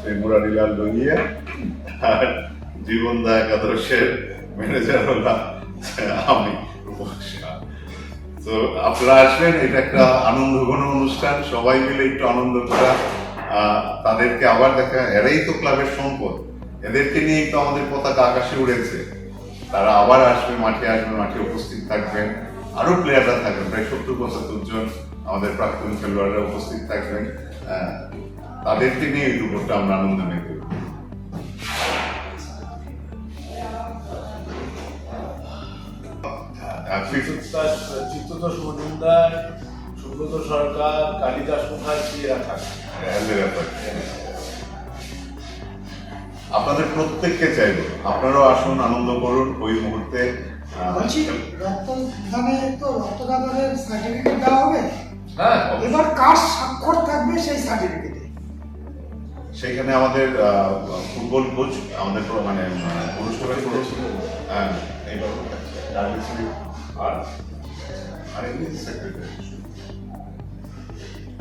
সেই মুরারিলাল লইয়ে আর জীবনদা একাদশের ম্যানেজার হলাম আমি তো আপনারা আসবেন, এটা একটা আনন্দঘন অনুষ্ঠান, সবাই মিলে একটু আনন্দ করা। তাদেরকে আবার দেখা, এরাই তো ক্লাবের সম্পদ। এদেরকে নিয়েই তো আমাদের পতাকা আকাশে উড়েছে। তারা আবার আসবে, মাঠে আসবে, মাঠে উপস্থিত থাকবেন। আরও প্লেয়াররা থাকবেন, প্রায় সত্তর পঁচাত্তর জন আমাদের প্রাক্তন খেলোয়াড়রা উপস্থিত থাকবেন। তাদেরকে নিয়ে এই দুপুরটা আমরা আনন্দ মজুমদার সুব্রত সরকার কালিদাস মুখার্জি থাকে হেলথের ব্যাপার। আপনাদের প্রত্যেককে চাইব আপনারাও আসুন আনন্দ করুন ওই মুহূর্তে। রক্তদানের সার্টিফিকেট দেওয়া হবে? হ্যাঁ। এবার কার স্বাক্ষর থাকবে সেই সার্টিফিকেটে সেখানে আমাদের ফুটবল কোচ, আমাদের মানে পুরস্কার করেছিল। আর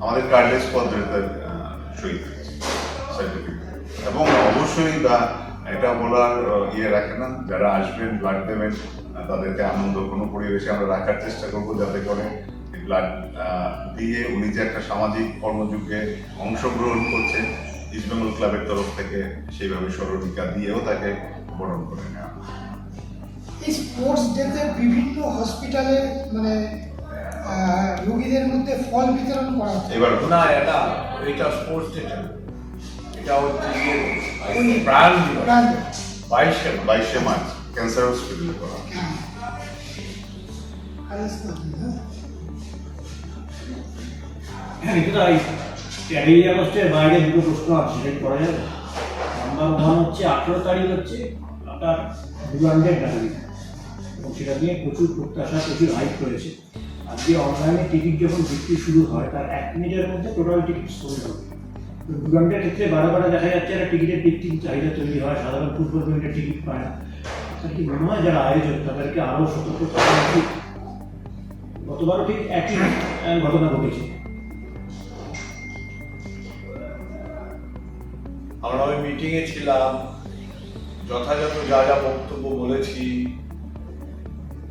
আমাদের কার্ডলেস পদ্ধতিতে সই এবং অবশ্যই বা এটা বলার ইয়ে রাখে না, যারা আসবেন ব্লাড দেবেন তাদেরকে আনন্দ, কোনো পরিবেশে আমরা রাখার চেষ্টা করব, যাতে করে ব্লাড দিয়ে উনি যে একটা সামাজিক কর্মযুগে অংশগ্রহণ করছেন ইস্টবেঙ্গল ক্লাবের তরফ থেকে সেইভাবে স্মরণিকা দিয়েও তাকে বরণ করে নেওয়া এই স্পোর্টস ডেতে বিভিন্ন হসপিটালে মানে রোগীদের মধ্যে ফল বিতরণ করা হচ্ছে। এবার না এটা এটা স্পোর্টস ডে এটা হচ্ছে গিয়ে প্রাণ বাইশে বাইশে মার্চ ক্যান্সার হসপিটালে করা হ্যাঁ। হ্যাঁ। হ্যাঁ? এটা তেরোই আগস্টের বাইরে দুটো প্রশ্ন সেটা করা যাবে? নাম্বার ওয়ান হচ্ছে আঠেরো তারিখ হচ্ছে আপনার ডুরান্ডের ডায়ারি এবং সেটা নিয়ে প্রচুর প্রত্যাশা, প্রচুর হাইপ করেছে আজকে অনলাইনে টিকিট যখন বিক্রি শুরু হয়, তার এক মিনিটের মধ্যে টোটাল টিকিট সোল্ড হবে। ডুরান্ডের ক্ষেত্রে বারে বারে দেখা যাচ্ছে, একটা টিকিটের টিকিট চাহিদা তৈরি হয়, সাধারণ ফুটবল প্রেমীরা টিকিট পায় না। তার কি মনে হয় যারা আয়োজক, তাদেরকে আরও সতর্ক থাকা উচিত? গতবারও ঠিক একই ঘটনা ঘটেছে। মিটিংয়ে ছিলাম, যথাযথ যা যা বক্তব্য বলেছি,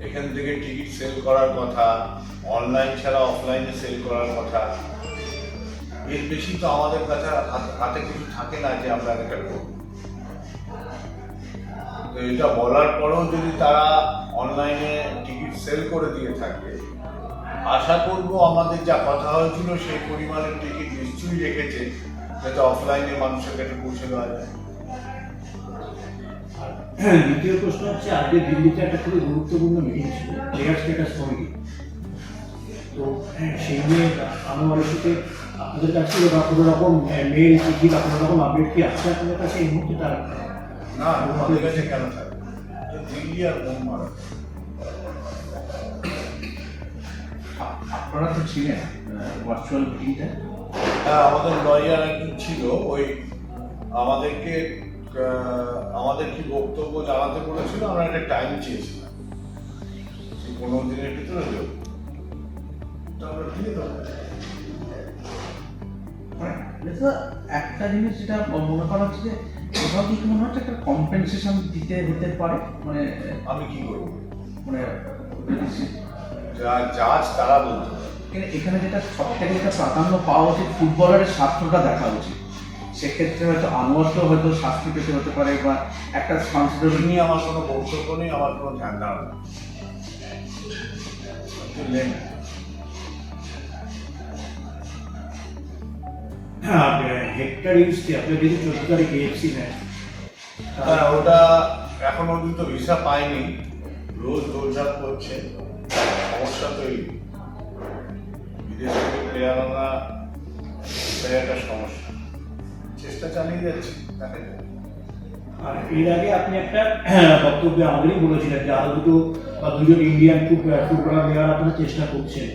এখান থেকে টিকিট সেল করার কথা অনলাইন ছাড়া অফলাইনে সেল করার কথা। এর বেশি তো আমাদের কাছে হাতে কিছু থাকে না যে আমরা এটা করব। তো এটা বলার পরেও যদি তারা অনলাইনে টিকিট সেল করে দিয়ে থাকে, আশা করব আমাদের যা কথা হয়েছিল সেই পরিমাণের টিকিট নিশ্চয়ই রেখেছে যাতে অফলাইনে মানুষের কাছে পৌঁছে দেওয়া যায় হ্যাঁ, দ্বিতীয় প্রশ্ন হচ্ছে আজকে দিল্লিতে একটা খুবই গুরুত্বপূর্ণ মিটিং ছিল প্লেয়ার স্ট্যাটাস কমিটি। তো হ্যাঁ, সেই নিয়ে সাথে আপনাদের কাছে বা কোনো রকম মেল চিঠি বা কোনো রকম আপডেট কি আছে আপনাদের কাছে এই মুহূর্তে তার? না আমাদের কাছে কেন থাকবে? দিল্লি আর মোহাম্মদ আপনারা তো ছিলেন ভার্চুয়াল মিটিংটা হ্যাঁ আমাদের লয়ার একজন ছিল ওই আমাদেরকে আমাদের কি বক্তব্য জানাতে বলেছিল আমরা একটা টাইম চেয়েছিলাম। পনেরো দিনের ভিতরে দেবো আমরা দিয়ে দেবো। মানে একটা জিনিস যেটা মনে করা হচ্ছে যে কোথাও কি মনে হচ্ছে একটা কম্পেনসেশন দিতে হতে পারে? মানে আমি কি করব? মানে যা জাজ তারা বলতে। এখানে- এখানে যেটা সব থেকে যেটা প্রাধান্য পাওয়া উচিত ফুটবলারের স্বার্থটা দেখা উচিত। সেক্ষেত্রে হয়তো আনোয়ারকেও হয়তো শাস্তি পেতে হতে পারে বা একটা কনসিডারেশন নিয়ে আমার কোনো বক্তব্য নেই আমার কোনো ধ্যান। হ্যাঁ হেক্টর ইউজকে আপনার যদি চোদ্দ তারিখ এএফসি ম্যাচ হ্যাঁ ওটা এখন অবধি ভিসা পাইনি। রোজ দৌড়ঝাঁপ করছে। সমস্যা তৈরি। বিদেশ থেকে প্লেয়ার আনা একটা সমস্যা চেষ্টা চালিয়ে যাচ্ছি তাকে আর এর আগে আপনি একটা বক্তব্যে আমাদেরই বলেছিলেন যে আরও দুটো বা দুজন ইন্ডিয়ান ফুটবলার নেওয়ার আপনারা চেষ্টা করছেন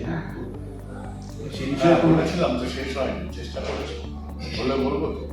সেই বিষয়ে বলেছিলাম তো শেষ হয়নি চেষ্টা করেছি বলে বলব তো